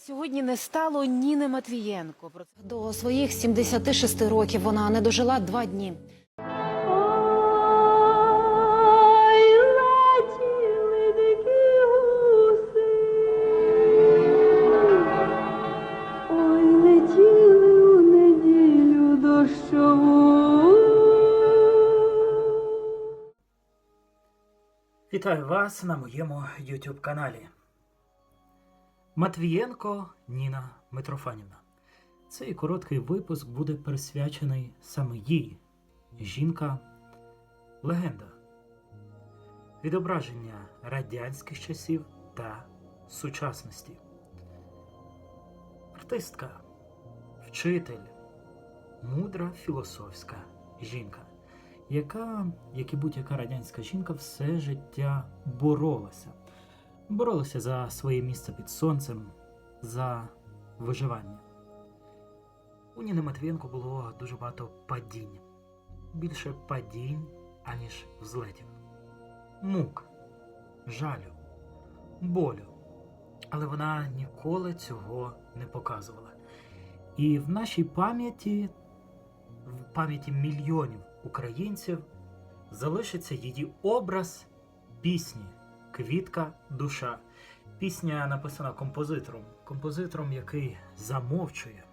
Сьогодні не стало Ніни Матвієнко. До своїх 76 років вона не дожила два дні. Вітаю вас на моєму YouTube каналі. Матвієнко Ніна Митрофанівна. Цей короткий випуск буде присвячений саме їй. Жінка легенда. Відображення радянських часів та сучасності. Артистка, вчитель, мудра філософська жінка яка, як і будь-яка радянська жінка, все життя боролася. Боролася за своє місце під сонцем, за виживання. У Ніни Матвієнко було дуже багато падінь. Більше падінь, аніж взлетів. Мук, жалю, болю. Але вона ніколи цього не показувала. І в нашій пам'яті в пам'яті мільйонів українців залишиться її образ пісні Квітка душа. Пісня написана композитором, композитором, який замовчує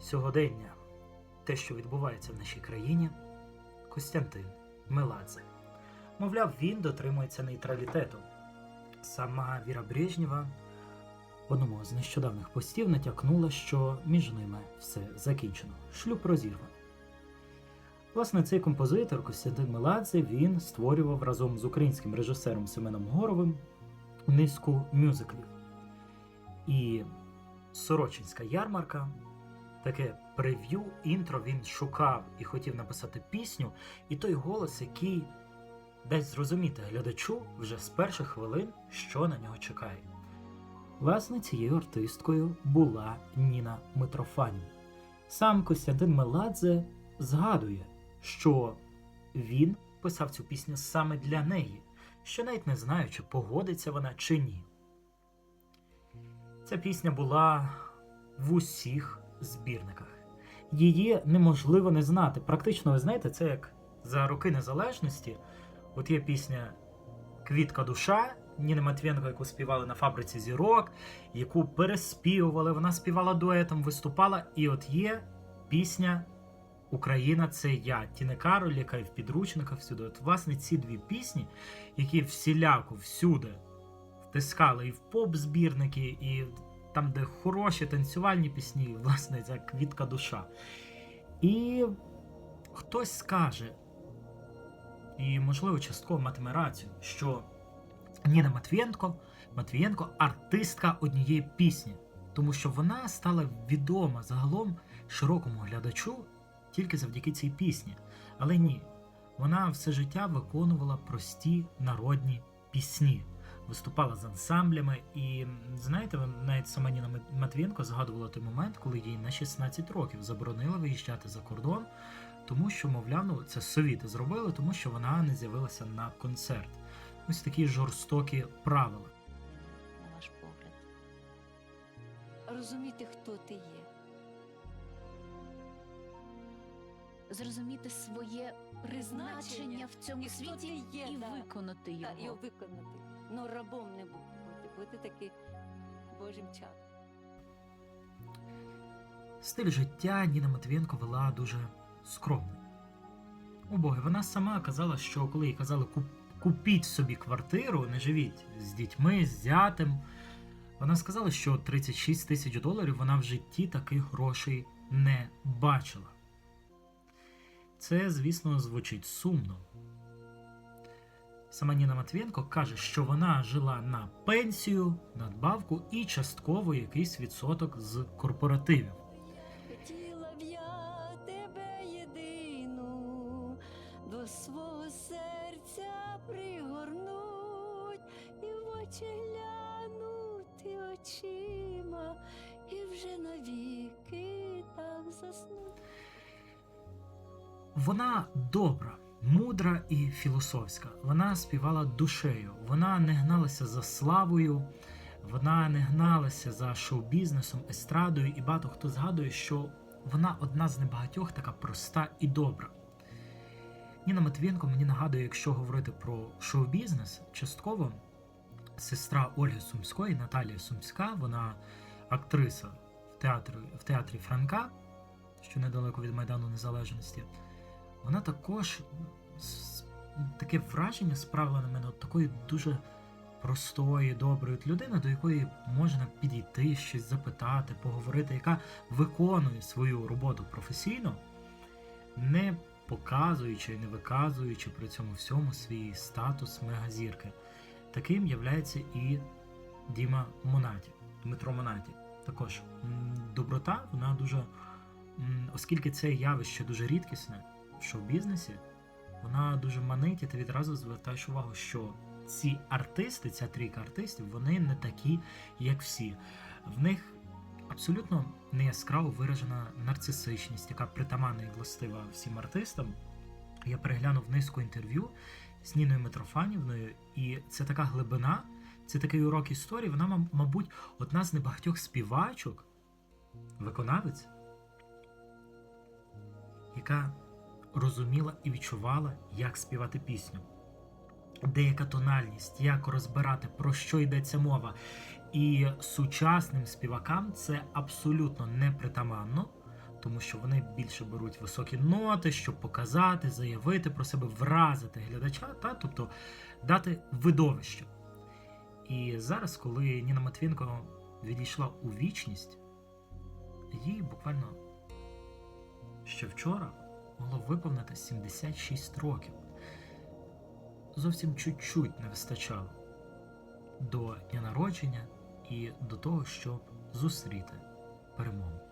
сьогодення, те, що відбувається в нашій країні, Костянтин Меладзе. Мовляв, він дотримується нейтралітету. Сама Віра Брежнєва в одному з нещодавних постів натякнула, що між ними все закінчено. Шлюб розірваний. Власне, цей композитор Костянтин Меладзе він створював разом з українським режисером Семеном Горовим низку мюзиклів. І Сорочинська ярмарка, таке прев'ю, інтро він шукав і хотів написати пісню, і той голос, який дасть зрозуміти глядачу вже з перших хвилин, що на нього чекає. Власне, цією артисткою була Ніна Митрофанівна. Сам Костянтин Меладзе згадує, що він писав цю пісню саме для неї, що навіть не знаю, чи погодиться вона чи ні. Ця пісня була в усіх збірниках. Її неможливо не знати. Практично, ви знаєте, це як за роки незалежності. От є пісня Квітка душа Ніни Матвієнко, яку співали на фабриці зірок, яку переспівували, вона співала дуетом, виступала. І от є пісня Україна це я. Тіни Кароль, яка і в підручниках всюди. От, власне, ці дві пісні, які всіляко всюди втискали і в поп-збірники, і там, де хороші танцювальні пісні, власне, ця квітка душа. І хтось скаже, і, можливо, частково матиме рацію, що Ніна Матвієнко, Матвієнко артистка однієї пісні, тому що вона стала відома загалом широкому глядачу тільки завдяки цій пісні. Але ні, вона все життя виконувала прості народні пісні, виступала з ансамблями. І знаєте, навіть сама Ніна Матвієнко згадувала той момент, коли їй на 16 років заборонили виїжджати за кордон, тому що, мовляв, ну це совіти зробили, тому що вона не з'явилася на концерт. Ось такі жорстокі правила. на ваш погляд? Розуміти, хто ти є. Зрозуміти своє призначення в цьому І світі є, і да. виконати Та, його його. виконати. Ну, рабом не бути, бути таки Божим чадом. Стиль життя Ніна Матвієнко вела дуже скромний. Убоги, вона сама казала, що коли їй казали купіть собі квартиру, не живіть з дітьми, з зятем. Вона сказала, що 36 тисяч доларів вона в житті таких грошей не бачила. Це, звісно, звучить сумно. Сама Ніна Матвієнко каже, що вона жила на пенсію, надбавку і частково якийсь відсоток з корпоративів. Вона добра, мудра і філософська. Вона співала душею, вона не гналася за славою, Вона не гналася за шоу-бізнесом, естрадою, і багато хто згадує, що вона одна з небагатьох така проста і добра. Ніна Матвієнко мені нагадує, якщо говорити про шоу-бізнес, частково сестра Ольги Сумської, Наталія Сумська, вона актриса в театрі, в театрі Франка, що недалеко від Майдану Незалежності. Вона також таке враження справила на мене от такої дуже простої, доброї людини, до якої можна підійти, щось запитати, поговорити, яка виконує свою роботу професійно, не показуючи, не виказуючи при цьому всьому свій статус мегазірки. Таким являється і Діма Монаті, Дмитро Монаті. Також доброта, вона дуже, оскільки це явище дуже рідкісне в шоу-бізнесі, вона дуже манить, і ти відразу звертаєш увагу, що ці артисти, ця трійка артистів, вони не такі, як всі. В них абсолютно не яскраво виражена нарцисичність, яка притаманна і властива всім артистам. Я переглянув низку інтерв'ю з Ніною Митрофанівною, і це така глибина, це такий урок історії. Вона, мабуть, одна з небагатьох співачок, виконавець, яка розуміла і відчувала, як співати пісню. Деяка тональність, як розбирати, про що йдеться мова. І сучасним співакам це абсолютно непритаманно, тому що вони більше беруть високі ноти, щоб показати, заявити про себе, вразити глядача, та, тобто дати видовище. І зараз, коли Ніна Матвінко відійшла у вічність, їй буквально ще вчора могло виповнити 76 років. Зовсім чуть-чуть не вистачало до дня народження і до того, щоб зустріти перемогу.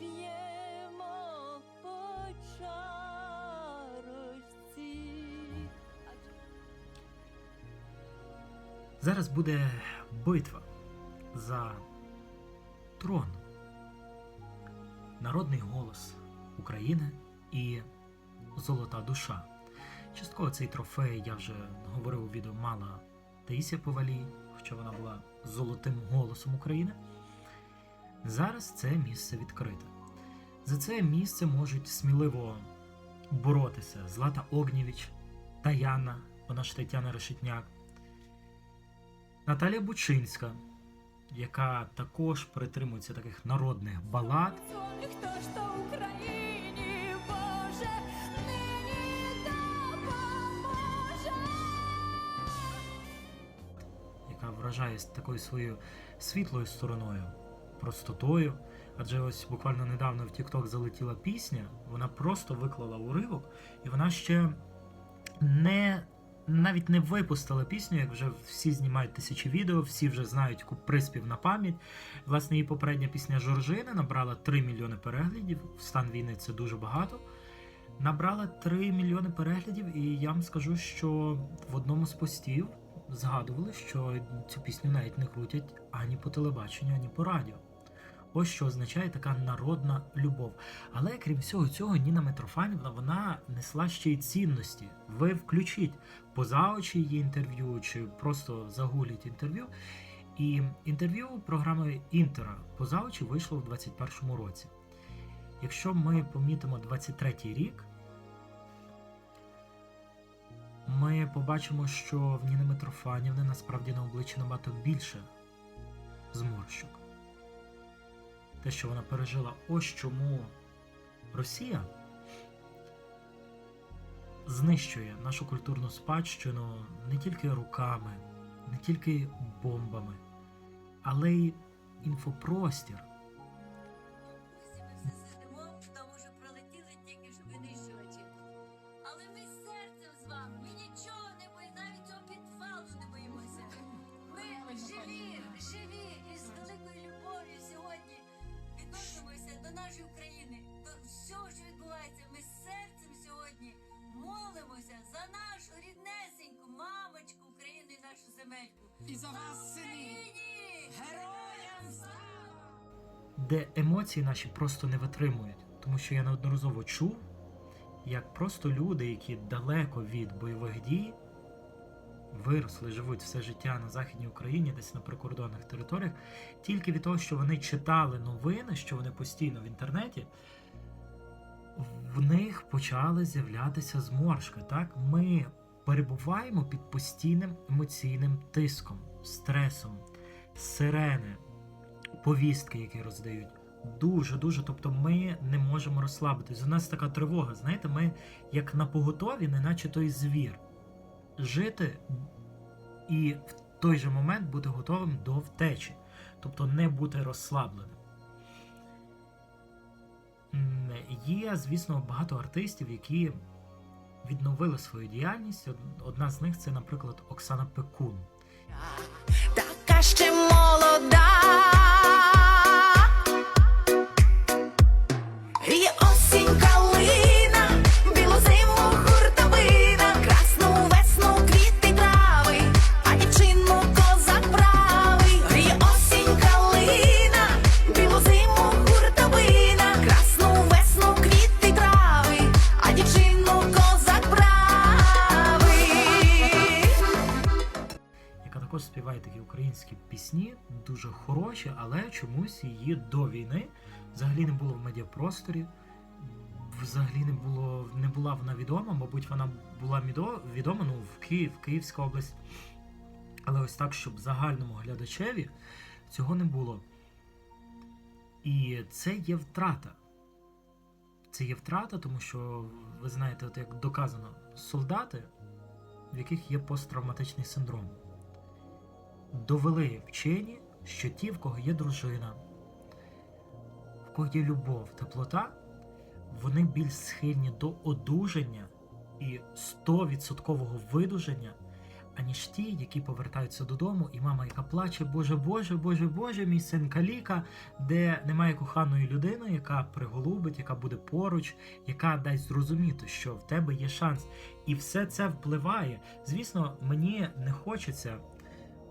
Вип'ємо по чарочці. Зараз буде битва за трон. Народний голос України і Золота душа. Частково цей трофей я вже говорив у відео мала Таїсія Повалій, хоча вона була золотим голосом України. Зараз це місце відкрите. За це місце можуть сміливо боротися Злата Огнєвіч, Таяна, вона ж Тетяна Решетняк, Наталія Бучинська, яка також притримується таких народних балад, яка вражає такою своєю світлою стороною, простотою. Адже ось буквально недавно в TikTok залетіла пісня, вона просто виклала уривок, і вона ще не навіть не випустила пісню, як вже всі знімають тисячі відео, всі вже знають приспів на пам'ять. Власне, її попередня пісня Жоржини набрала 3 мільйони переглядів. В стан війни це дуже багато. Набрала 3 мільйони переглядів, і я вам скажу, що в одному з постів згадували, що цю пісню навіть не крутять ані по телебаченню, ані по радіо. Ось що означає така народна любов. Але крім всього цього, Ніна Митрофанівна вона несла ще й цінності. Ви включіть поза очі її інтерв'ю чи просто загуліть інтерв'ю. І інтерв'ю програми Інтера поза очі вийшло в 2021 році. Якщо ми помітимо 23-й рік, ми побачимо, що в Ніни Митрофанівни насправді на обличчі набагато більше зморщок. Те, що вона пережила, ось чому Росія знищує нашу культурну спадщину не тільки руками, не тільки бомбами, але й інфопростір. Де наші просто не витримують. Тому що я неодноразово чув, як просто люди, які далеко від бойових дій, виросли, живуть все життя на Західній Україні, десь на прикордонних територіях, тільки від того, що вони читали новини, що вони постійно в інтернеті, в них почали з'являтися зморшки. Так? Ми перебуваємо під постійним емоційним тиском, стресом, сирени, повістки, які роздають. Дуже, дуже. Тобто ми не можемо розслабитись. У нас така тривога. Знаєте, ми як на поготові, неначе той звір. Жити і в той же момент бути готовим до втечі. Тобто не бути розслабленим. Є, звісно, багато артистів, які відновили свою діяльність. Одна з них це, наприклад, Оксана Пекун. така ще молода. Пісні, дуже хороші, але чомусь її до війни взагалі не було в медіапросторі. Взагалі не було, не була вона відома, мабуть, вона була відома ну, в Київ, Київська область. Але ось так, щоб загальному глядачеві цього не було. І це є втрата. Це є втрата, тому що ви знаєте, от як доказано, солдати, в яких є посттравматичний синдром довели вчені, що ті, в кого є дружина, в кого є любов, теплота, вони більш схильні до одужання і 100% видужання, аніж ті, які повертаються додому, і мама, яка плаче, Боже, Боже, Боже, Боже, мій син каліка, де немає коханої людини, яка приголубить, яка буде поруч, яка дасть зрозуміти, що в тебе є шанс. І все це впливає. Звісно, мені не хочеться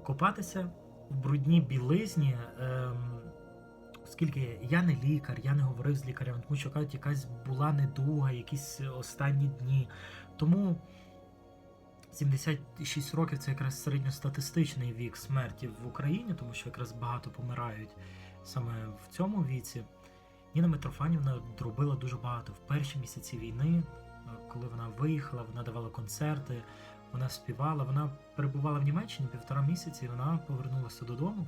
копатися в брудній білизні, ем, оскільки я не лікар, я не говорив з лікарем, тому що кажуть, якась була недуга, якісь останні дні. Тому 76 років це якраз середньостатистичний вік смерті в Україні, тому що якраз багато помирають саме в цьому віці. Ніна Митрофанівна робила дуже багато в перші місяці війни, е, коли вона виїхала, вона давала концерти, вона співала, вона перебувала в Німеччині півтора місяці, і вона повернулася додому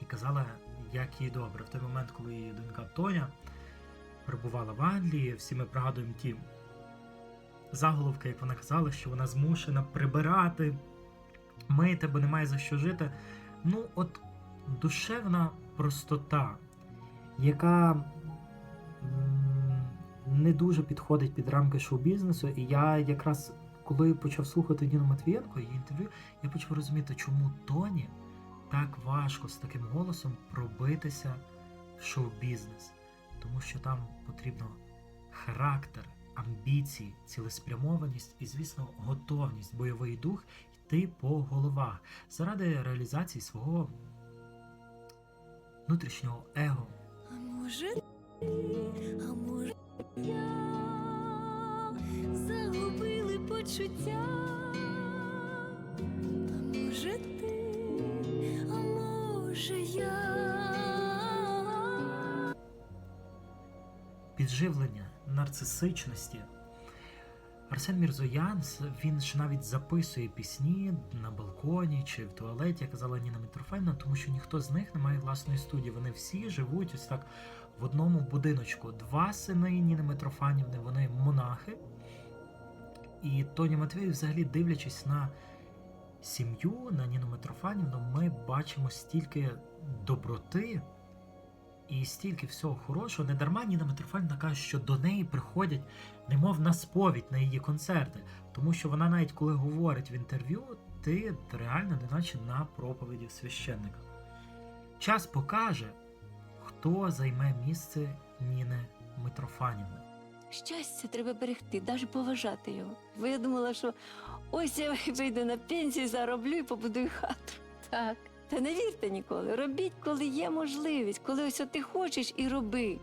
і казала, як їй добре. В той момент, коли її донька Тоня перебувала в Англії, всі ми пригадуємо ті заголовки, як вона казала, що вона змушена прибирати, мити, бо немає за що жити. Ну, от душевна простота, яка не дуже підходить під рамки шоу-бізнесу. І я якраз коли почав слухати Ніну Матвієнко її інтерв'ю, я почав розуміти, чому Тоні так важко з таким голосом пробитися в шоу-бізнес. Тому що там потрібно характер, амбіції, цілеспрямованість і, звісно, готовність, бойовий дух йти по головах заради реалізації свого внутрішнього его. А може, а може я почуття, а може ти, а може я. підживлення нарцисичності. Арсен Мірзоян він ж навіть записує пісні на балконі чи в туалеті, як казала Ніна Митрофанівна, тому що ніхто з них не має власної студії. Вони всі живуть ось так в одному будиночку. Два сини Ніни Митрофанівни, вони монахи. І Тоні Матвій, взагалі, дивлячись на сім'ю, на Ніну Митрофанівну, ми бачимо стільки доброти. І стільки всього хорошого, не дарма Ніна Митрофанівна каже, що до неї приходять, немов на сповідь на її концерти. Тому що вона навіть коли говорить в інтерв'ю, ти реально неначе на проповіді священника. Час покаже, хто займе місце Ніни Митрофанівни. Щастя треба берегти, навіть поважати його. Бо я думала, що ось я вийду на пенсію, зароблю і побудую хату. Так. Та не вірте ніколи. Робіть, коли є можливість, коли ось ти хочеш і роби.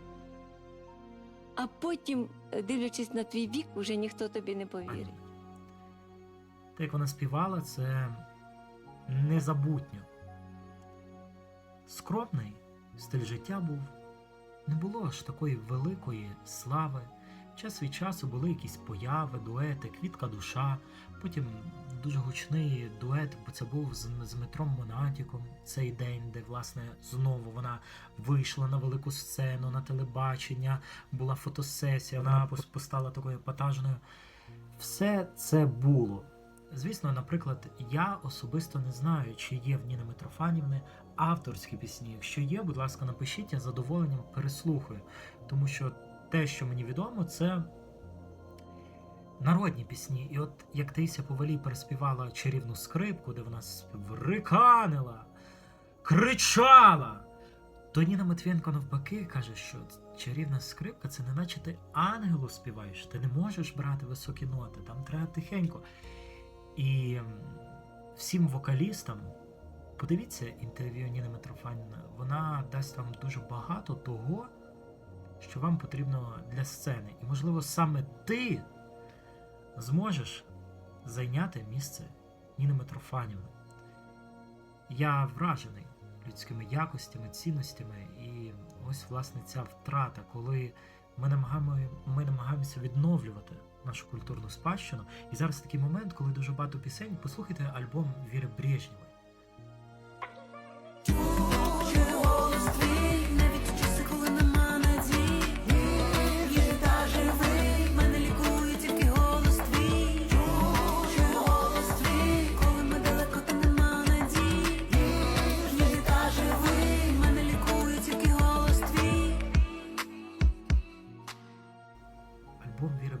А потім, е, дивлячись на твій вік, уже ніхто тобі не повірить. Те, як вона співала, це незабутньо. Скромний стиль життя був. Не було аж такої великої слави. Час від часу були якісь появи, дуети, квітка душа. Потім дуже гучний дует, бо це був з, з Дмитром Монатіком цей день, де власне знову вона вийшла на велику сцену, на телебачення, була фотосесія, вона постала такою епатажною. Все це було. Звісно, наприклад, я особисто не знаю, чи є в Ніни Митрофанівни авторські пісні. Якщо є, будь ласка, напишіть, я з задоволенням переслухаю. Тому що те, що мені відомо, це народні пісні. І от як Таїся Повалій переспівала чарівну скрипку, де вона риканила, кричала. То Ніна Матвієнко навпаки каже, що чарівна скрипка це не наче ти ангелу співаєш. Ти не можеш брати високі ноти, там треба тихенько. І всім вокалістам, подивіться інтерв'ю Ніни Митрофанівни, вона дасть вам дуже багато того, що вам потрібно для сцени. І, можливо, саме ти зможеш зайняти місце Ніни Митрофанівни. Я вражений людськими якостями, цінностями, і ось власне ця втрата, коли ми намагаємо, ми намагаємося відновлювати нашу культурну спадщину. І зараз такий момент, коли дуже багато пісень. Послухайте альбом Віри Брежнєвої.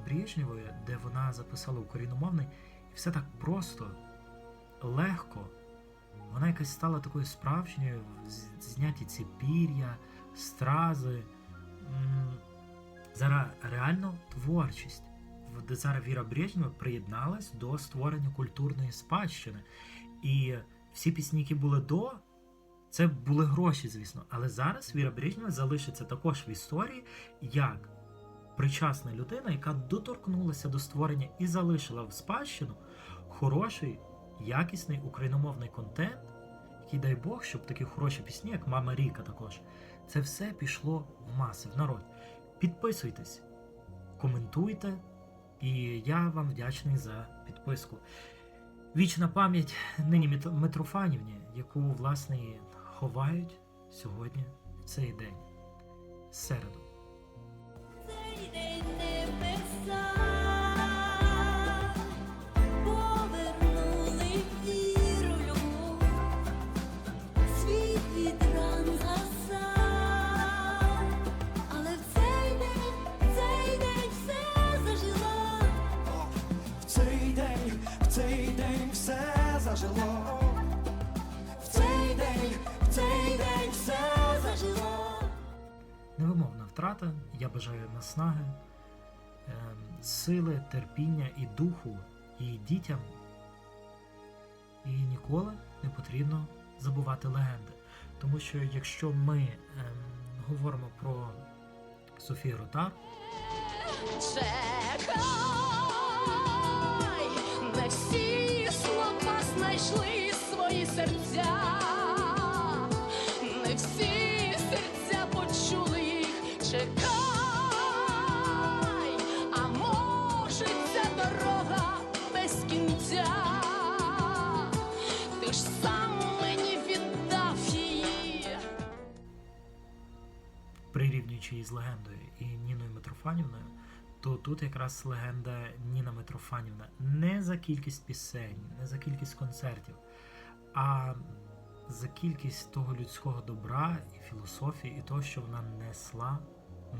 Брежнєвої, де вона записала україномовний, і все так просто, легко. Вона якась стала такою справжньою, зняті ці пір'я, стрази. Зараз реально творчість. Зараз Віра Брежнєва приєдналась до створення культурної спадщини. І всі пісні, які були до, це були гроші, звісно. Але зараз Віра Брежнєва залишиться також в історії як причасна людина, яка доторкнулася до створення і залишила в спадщину хороший, якісний україномовний контент, який дай Бог, щоб такі хороші пісні, як Мама Ріка також, це все пішло в маси, в народ. Підписуйтесь, коментуйте, і я вам вдячний за підписку. Вічна пам'ять нині Мит- Митрофанівні, яку, власне, ховають сьогодні в цей день, середу. Невимовна. Я бажаю наснаги, ем, сили, терпіння і духу її дітям. І ніколи не потрібно забувати легенди. Тому що якщо ми ем, говоримо про Софію Ротар, Чекай, не всі слова знайшли свої серця, тут якраз легенда Ніна Митрофанівна. Не за кількість пісень, не за кількість концертів, а за кількість того людського добра і філософії, і того, що вона несла в